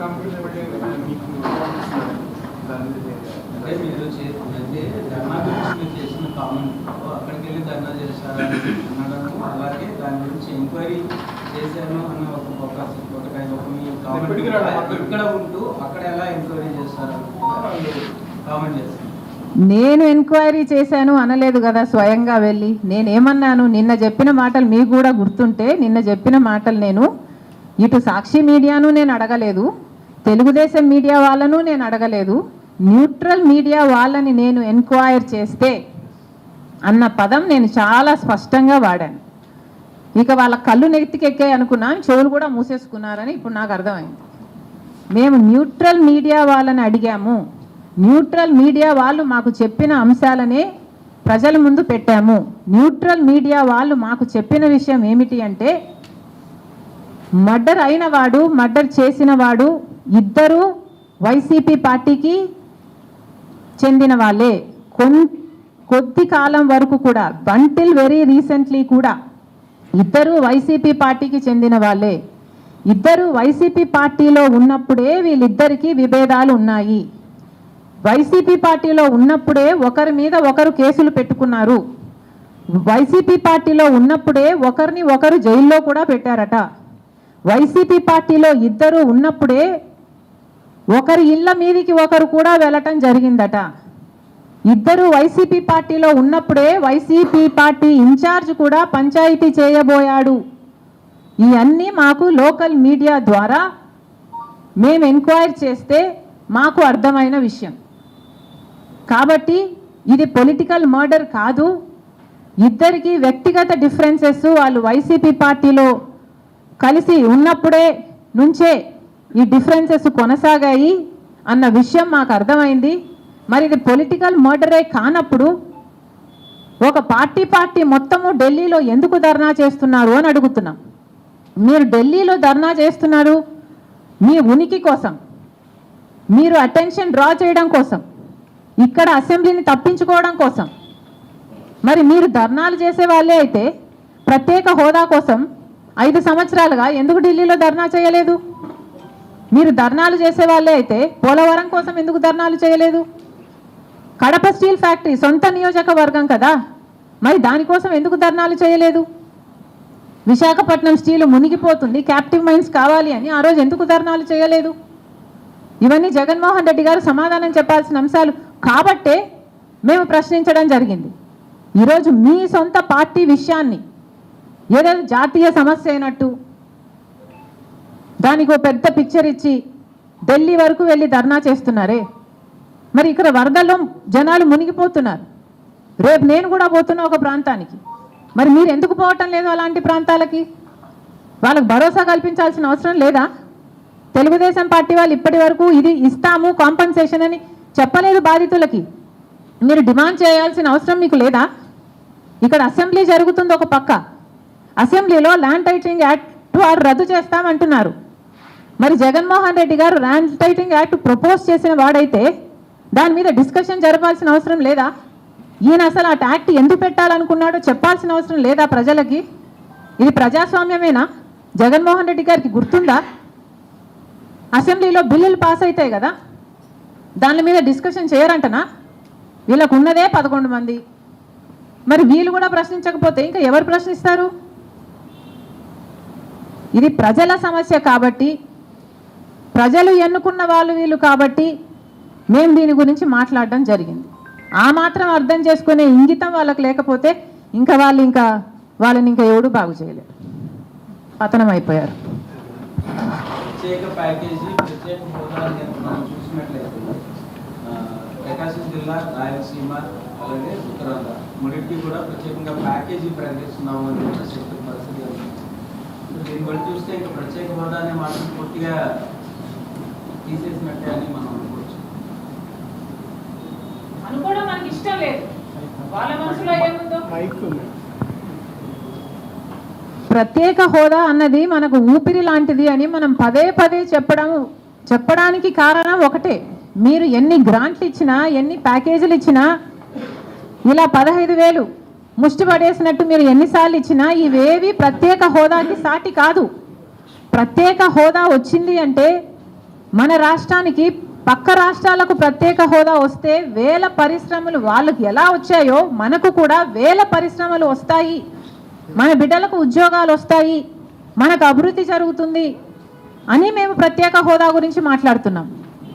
కంపెనీలు అంటే మీరు చే- ధర్నా గురించి మీరు చేసిన కామెంట్ అక్కడికి వెళ్ళి ధర్నా చేశారా అని అనడం అలాగే దాని గురించి ఎంక్వైరీ చేశాను అన్న ఒక ఒక ఒక మీ ఇక్కడ ఉంటూ అక్కడ ఎలా ఎంక్వైరీ చేస్తారు కామెంట్ చేస్తారు నేను ఎంక్వైరీ చేశాను అనలేదు కదా స్వయంగా వెళ్ళి. నేనేమన్నాను నిన్న చెప్పిన మాటలు మీకు కూడా గుర్తుంటే నిన్న చెప్పిన మాటలు నేను ఇటు సాక్షి మీడియాను నేను అడగలేదు. తెలుగుదేశం మీడియా వాళ్ళను నేను అడగలేదు. న్యూట్రల్ మీడియా వాళ్ళని నేను ఎంక్వైర్ చేస్తే అన్న పదం నేను చాలా స్పష్టంగా వాడాను. ఇక వాళ్ళ కళ్ళు నెత్తికెక్కాయి అనుకున్నాను చెవులు కూడా మూసేసుకున్నారని ఇప్పుడు నాకు అర్థమైంది. మేము న్యూట్రల్ మీడియా వాళ్ళని అడిగాము. న్యూట్రల్ మీడియా వాళ్ళు మాకు చెప్పిన అంశాలనే ప్రజల ముందు పెట్టాము. న్యూట్రల్ మీడియా వాళ్ళు మాకు చెప్పిన విషయం ఏమిటి అంటే మర్డర్ అయిన వాడు మర్డర్ చేసిన వాడు ఇద్దరు వైసీపీ పార్టీకి చెందిన వాళ్ళే. కొన్ కొద్ది కాలం వరకు కూడా బంటిల్ వెరీ రీసెంట్లీ కూడా ఇద్దరు వైసీపీ పార్టీకి చెందిన వాళ్ళే. ఇద్దరు వైసీపీ పార్టీలో ఉన్నప్పుడే వీళ్ళిద్దరికీ విభేదాలు ఉన్నాయి. వైసీపీ పార్టీలో ఉన్నప్పుడే ఒకరి మీద ఒకరు కేసులు పెట్టుకున్నారు. వైసీపీ పార్టీలో ఉన్నప్పుడే ఒకరిని ఒకరు జైల్లో కూడా పెట్టారట. వైసీపీ పార్టీలో ఇద్దరు ఉన్నప్పుడే ఒకరి ఇళ్ళ మీదికి ఒకరు కూడా వెళ్ళటం జరిగిందట. ఇద్దరు వైసీపీ పార్టీలో ఉన్నప్పుడే వైసీపీ పార్టీ ఇన్ఛార్జ్ కూడా పంచాయతీ చేయబోయాడు. ఇవన్నీ మాకు లోకల్ మీడియా ద్వారా మేము ఎంక్వైర్ చేస్తే మాకు అర్థమైన విషయం. కాబట్టి ఇది పొలిటికల్ మర్డర్ కాదు. ఇద్దరికి వ్యక్తిగత డిఫరెన్సెస్ వాళ్ళు వైసీపీ పార్టీలో కలిసి ఉన్నప్పుడే నుంచే ఈ డిఫరెన్సెస్ కొనసాగాయి అన్న విషయం మాకు అర్థమైంది. మరి ఇది పొలిటికల్ మర్డరే కానప్పుడు ఒక పార్టీ పార్టీ మొత్తము ఢిల్లీలో ఎందుకు ధర్నా చేస్తున్నారు అని అడుగుతున్నాం. మీరు ఢిల్లీలో ధర్నా చేస్తున్నారు మీ ఉనికి కోసం మీరు అటెన్షన్ డ్రా చేయడం కోసం ఇక్కడ అసెంబ్లీని తప్పించుకోవడం కోసం. మరి మీరు ధర్నాలు చేసే వాళ్ళే అయితే ప్రత్యేక హోదా కోసం ఐదు సంవత్సరాలుగా ఎందుకు ఢిల్లీలో ధర్నా చేయలేదు? మీరు ధర్నాలు చేసే వాళ్ళే అయితే పోలవరం కోసం ఎందుకు ధర్నాలు చేయలేదు? కడప స్టీల్ ఫ్యాక్టరీ సొంత నియోజకవర్గం కదా. మరి దానికోసం ఎందుకు ధర్నాలు చేయలేదు? విశాఖపట్నం స్టీల్ మునిగిపోతుంది క్యాప్టివ్ మైన్స్ కావాలి అని ఆ రోజు ఎందుకు ధర్నాలు చేయలేదు? ఇవన్నీ జగన్మోహన్ రెడ్డి గారు సమాధానం చెప్పాల్సిన అంశాలు కాబట్టే మేము ప్రశ్నించడం జరిగింది. ఈరోజు మీ సొంత పార్టీ విషయాన్ని ఏదైనా జాతీయ సమస్య అయినట్టు దానికి ఒక పెద్ద పిక్చర్ ఇచ్చి ఢిల్లీ వరకు వెళ్ళి ధర్నా చేస్తున్నారే. మరి ఇక్కడ వరదల్లో జనాలు మునిగిపోతున్నారు. రేపు నేను కూడా పోతున్నా ఒక ప్రాంతానికి. మరి మీరు ఎందుకు పోవటం లేదు అలాంటి ప్రాంతాలకి? వాళ్ళకి భరోసా కల్పించాల్సిన అవసరం లేదా? తెలుగుదేశం పార్టీ వాళ్ళు ఇప్పటి వరకు ఇది ఇస్తాము కాంపన్సేషన్ అని చెప్పలేదు బాధితులకి. మీరు డిమాండ్ చేయాల్సిన అవసరం మీకు లేదా? ఇక్కడ అసెంబ్లీ జరుగుతుంది ఒక పక్క. అసెంబ్లీలో ల్యాండ్ టైటింగ్ యాక్ట్ వారు రద్దు చేస్తామంటున్నారు. మరి జగన్మోహన్ రెడ్డి గారు ల్యాండ్ టైటింగ్ యాక్ట్ ప్రపోజ్ చేసిన వాడైతే దాని మీద డిస్కషన్ జరపాల్సిన అవసరం లేదా? ఈయన అసలు ఆ యాక్ట్ ఎందుకు పెట్టాలనుకున్నాడో చెప్పాల్సిన అవసరం లేదా ప్రజలకి? ఇది ప్రజాస్వామ్యమేనా? జగన్మోహన్ రెడ్డి గారికి గుర్తుందా? అసెంబ్లీలో బిల్లులు పాస్ అవుతాయి కదా? దాని మీద డిస్కషన్ చేయరంటనా? వీళ్ళకు ఉన్నదే పదకొండు మంది. మరి వీళ్ళు కూడా ప్రశ్నించకపోతే ఇంకా ఎవరు ప్రశ్నిస్తారు? ఇది ప్రజల సమస్య కాబట్టి ప్రజలు ఎన్నుకున్న వాళ్ళు వీళ్ళు కాబట్టి మేము దీని గురించి మాట్లాడడం జరిగింది. ఆ మాత్రం అర్థం చేసుకునే ఇంగితం వాళ్ళకి లేకపోతే ఇంకా వాళ్ళు ఇంకా వాళ్ళని ఇంకా ఎవడు బాగు చేయలేరు. పతనం అయిపోయారు. ప్రత్యేక ప్రకాశం జిల్లా రాయలసీమ అలాగే ఉత్తరాంధ్ర మూడింటికి కూడా ప్రత్యేకంగా ప్యాకేజీ ప్రకటిస్తున్నాము అని చెప్పిన పరిస్థితి దీన్ని బట్టి చూస్తే ఇంకా ప్రత్యేక హోదా అనే మాత్రం పూర్తిగా తీసేసినట్టే అని మనం అనుకోవచ్చు. అనుకోవడం మనకి ఇష్టం లేదు. వాళ్ళ మనసులో ఏముందో. ప్రత్యేక హోదా అన్నది మనకు ఊపిరి లాంటిది అని మనం పదే పదే చెప్పడం చెప్పడానికి కారణం ఒకటే. మీరు ఎన్ని గ్రాంట్లు ఇచ్చినా ఎన్ని ప్యాకేజీలు ఇచ్చినా ఇలా పదహైదు వేలు ముష్టి పడేసినట్టు మీరు ఎన్నిసార్లు ఇచ్చినా ఇవేవి ప్రత్యేక హోదాకి సాటి కాదు. ప్రత్యేక హోదా వచ్చింది అంటే మన రాష్ట్రానికి పక్క రాష్ట్రాలకు ప్రత్యేక హోదా వస్తే వేల పరిశ్రమలు వాళ్ళకి ఎలా వచ్చాయో మనకు కూడా వేల పరిశ్రమలు వస్తాయి. మన బిడ్డలకు ఉద్యోగాలు వస్తాయి. మనకు అభివృద్ధి జరుగుతుంది అని మేము ప్రత్యేక హోదా గురించి మాట్లాడుతున్నాం.